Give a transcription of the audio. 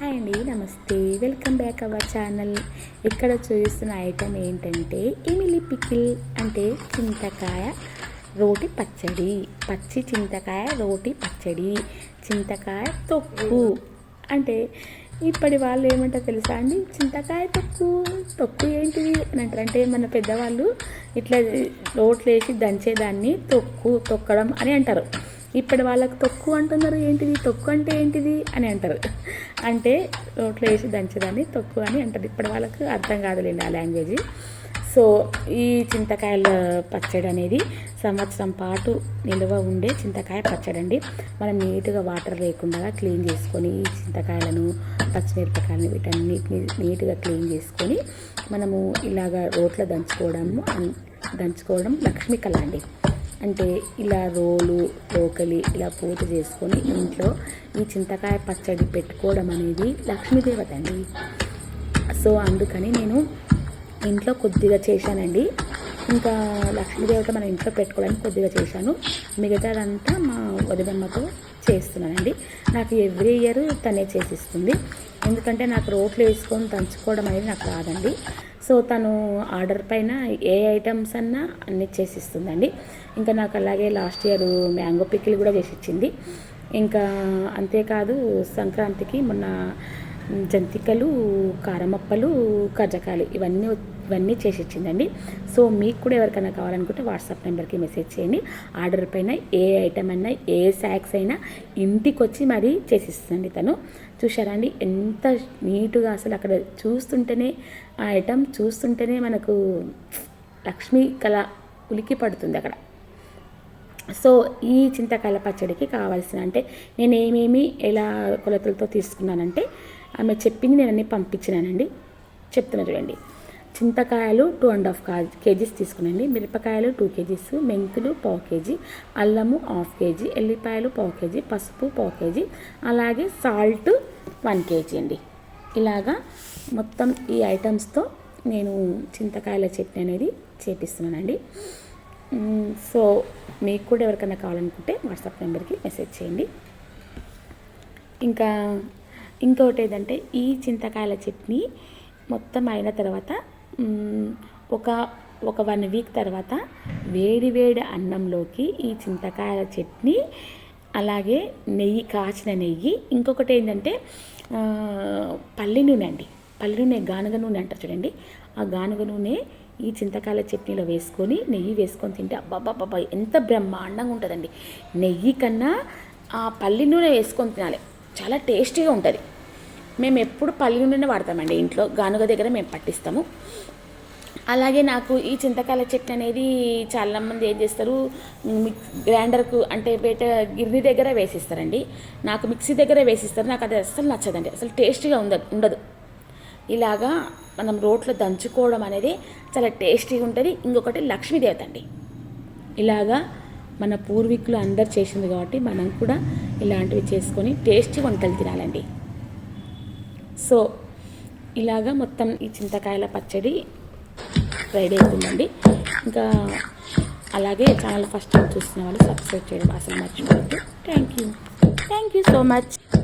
Hi అండి నమస్తే. Welcome back our channel. ఇక్కడ చూపిస్తున్న ఐటెం ఏంటంటే ఇమిలి పికిల్ అంటే చింతకాయ రోటి పచ్చడి. పచ్చి చింతకాయ రోటి పచ్చడి. చింతకాయ తొక్కు. అంటే ఇప్పటి వాళ్ళు ఏమంటారు తెలుసా అండి? చింతకాయ తొక్కు. తొక్కు ఏంటిది అని అంటారు అంటే మన పెద్దవాళ్ళు ఇట్లా రోట్లేసి దంచేదాన్ని తొక్కు తొక్కడం అని అంటారు. ఇప్పటి వాళ్ళకి తొక్కు అంటున్నారు ఏంటిది? తొక్కు అంటే ఏంటిది? అని అంటారు. అంటే రోట్లో వేసి దంచదని తొక్కు అని అంటారు. ఇప్పటి వాళ్ళకి అర్థం కాదులేండి ఆ లాంగ్వేజ్. సో ఈ చింతకాయల పచ్చడి అనేది సంవత్సరం పాటు నిల్వ ఉండే చింతకాయ పచ్చడి అండి మనం నీట్గా వాటర్ లేకుండా క్లీన్ చేసుకొని ఈ చింతకాయలను పచ్చిమిరపకాయలను వీటన్నిటిని నీట్గా క్లీన్ చేసుకొని మనము ఇలాగ రోట్లో దంచుకోవడము దంచుకోవడం లక్ష్మీ కళ అండి. అంటే ఇలా రోలు తోకలి ఇలా పూజ చేసుకొని ఇంట్లో ఈ చింతకాయ పచ్చడి పెట్టుకోవడం అనేది లక్ష్మీదేవత అండి సో అందుకని నేను ఇంట్లో కొద్దిగా చేశానండి. ఇంకా లక్ష్మీదేవత మనం ఇంట్లో పెట్టుకోవడానికి కొద్దిగా చేశాను. మిగతాదంతా మా వదినమ్మతో చేస్తున్నానండి. నాకు ఎవ్రీ ఇయర్ తనే చేసిస్తుంది. ఎందుకంటే నాకు రోట్లు వేసుకొని దంచుకోవడం అనేది నాకు రాదండి. సో తను ఆర్డర్ పైన ఏ ఐటమ్స్ అన్నా అన్ని చేసిస్తుందండి. ఇంకా నాకు అలాగే లాస్ట్ ఇయర్ మ్యాంగో పికిల్ కూడా చేసి ఇచ్చింది ఇంకా అంతేకాదు సంక్రాంతికి మొన్న జంతికలు కారమప్పలు కజకాలు ఇవన్నీ ఇవన్నీ చేసి ఇచ్చిందండి సో మీకు కూడా ఎవరికైనా కావాలనుకుంటే వాట్సాప్ నెంబర్కి మెసేజ్ చేయండి. ఆర్డర్ పైన ఏ ఐటమ్ అయినా ఏ స్నాక్స్ అయినా ఇంటికి వచ్చి మరీ చేసిస్తుంది తను. చూసారా అండి? ఎంత నీట్గా అసలు అక్కడ చూస్తుంటేనే ఆ ఐటమ్ చూస్తుంటేనే మనకు లక్ష్మీ కళ ఉలికి పడుతుంది అక్కడ. సో ఈ చింతకాయల పచ్చడికి కావాల్సిన అంటే నేను ఏమేమి ఎలా కొలతలతో తీసుకున్నానంటే ఆమె చెప్పింది నేను అన్ని పంపించినానండి. చెప్తున్నా చూడండి. చింతకాయలు టూ అండ్ హాఫ్ కేజీస్ తీసుకునండి మిరపకాయలు టూ కేజీస్ మెంతులు పావు కేజీ అల్లము హాఫ్ కేజీ ఎల్లిపాయలు పావు కేజీ పసుపు పావు కేజీ అలాగే సాల్ట్ వన్ కేజీ అండి. ఇలాగా మొత్తం ఈ ఐటమ్స్తో నేను చింతకాయల చట్నీ అనేది చేపిస్తున్నానండి. సో మీకు కూడా ఎవరికైనా కావాలనుకుంటే వాట్సాప్ నెంబర్కి మెసేజ్ చేయండి. ఇంకా ఇంకొకటి ఏంటంటే ఈ చింతకాయల చట్నీ మొత్తం అయిన తర్వాత ఒక ఒక వన్ వీక్ తర్వాత వేడి వేడి అన్నంలోకి ఈ చింతకాయల చట్నీ అలాగే నెయ్యి కాచిన నెయ్యి. ఇంకొకటి ఏంటంటే పల్లి నూనె అండి. పల్లి నూనె గానుగ నూనె అంటారు చూడండి. ఆ గానుగ నూనె ఈ చింతకాయల చట్నీలో వేసుకొని నెయ్యి వేసుకొని తింటే అబ్బాబ్బాబ్బా ఎంత బ్రహ్మాండంగా ఉంటుందండి. నెయ్యి కన్నా ఆ పల్లి నూనె వేసుకొని తినాలి. చాలా టేస్టీగా ఉంటుంది. మేము ఎప్పుడు పల్లి నూనె వాడతామండి ఇంట్లో. గానుగ దగ్గర మేము పట్టిస్తాము. అలాగే నాకు ఈ చింతకాయల చట్నీ అనేది చాలామంది ఏం చేస్తారు గ్రైండర్కు అంటే బయట గిర్ని దగ్గర వేసిస్తారండి. నాకు మిక్సీ దగ్గర వేసిస్తారు. నాకు అది అస్సలు నచ్చదండి. అసలు టేస్టీగా ఉండదు ఉండదు. ఇలాగా మనం రోట్లో దంచుకోవడం అనేది చాలా టేస్టీగా ఉంటుంది. ఇంకొకటి లక్ష్మీదేవత అండి. ఇలాగా మన పూర్వీకులు అందరు చేసింది కాబట్టి మనం కూడా ఇలాంటివి చేసుకొని టేస్టీ వంటలు తినాలండి. సో ఇలాగా మొత్తం ఈ చింతకాయల పచ్చడి రెడీ అవుతుందండి. ఇంకా అలాగే ఛానల్ ఫస్ట్ టైం చూస్తున్న వాళ్ళు సబ్స్క్రైబ్ చేయడం అసలు మర్చిపోవద్దు. Thank you. Thank you so much.